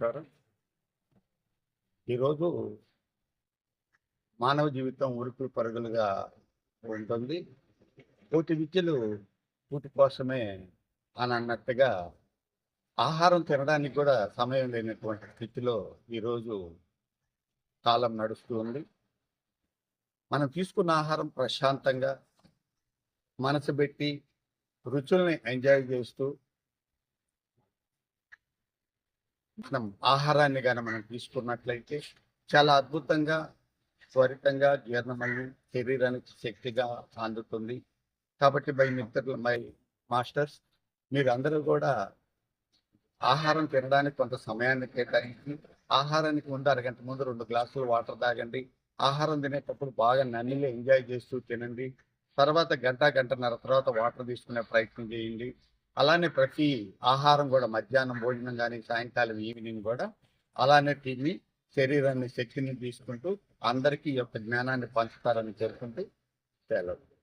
నమస్కారం. ఈరోజు మానవ జీవితం ఉరుకులు పరుగులుగా ఉంటుంది. కోటి విద్యలు కూటి కోసమే అని అన్నట్టుగా ఆహారం తినడానికి కూడా సమయం లేనటువంటి స్థితిలో ఈరోజు కాలం నడుస్తూ ఉంది. మనం తీసుకున్న ఆహారం ప్రశాంతంగా మనసు పెట్టి రుచుల్ని ఎంజాయ్ చేస్తూ మనం ఆహారాన్ని కానీ మనం తీసుకున్నట్లయితే చాలా అద్భుతంగా త్వరితంగా జీర్ణమయ్యి శరీరానికి శక్తిగా అందుతుంది కాబట్టి బై మిత్రులు మై మాస్టర్స్ మీరు అందరూ కూడా ఆహారం తినడానికి కొంత సమయాన్ని కేటాయించి ఆహారానికి ముందు అరగంట ముందు రెండు గ్లాసులు వాటర్ తాగండి. ఆహారం తినేటప్పుడు బాగా నన్నిగా ఎంజాయ్ చేస్తూ తినండి. తర్వాత గంట గంటన్నర తర్వాత వాటర్ తీసుకునే ప్రయత్నం చేయండి. అలానే ప్రతి ఆహారం కూడా మధ్యాహ్నం భోజనం కానీ సాయంకాలం ఈవినింగ్ కూడా అలానే తిని శరీరాన్ని శక్తిని తీసుకుంటూ అందరికీ యొక్క జ్ఞానాన్ని పంచుతారని చెప్పుకుంటూ సెలవు.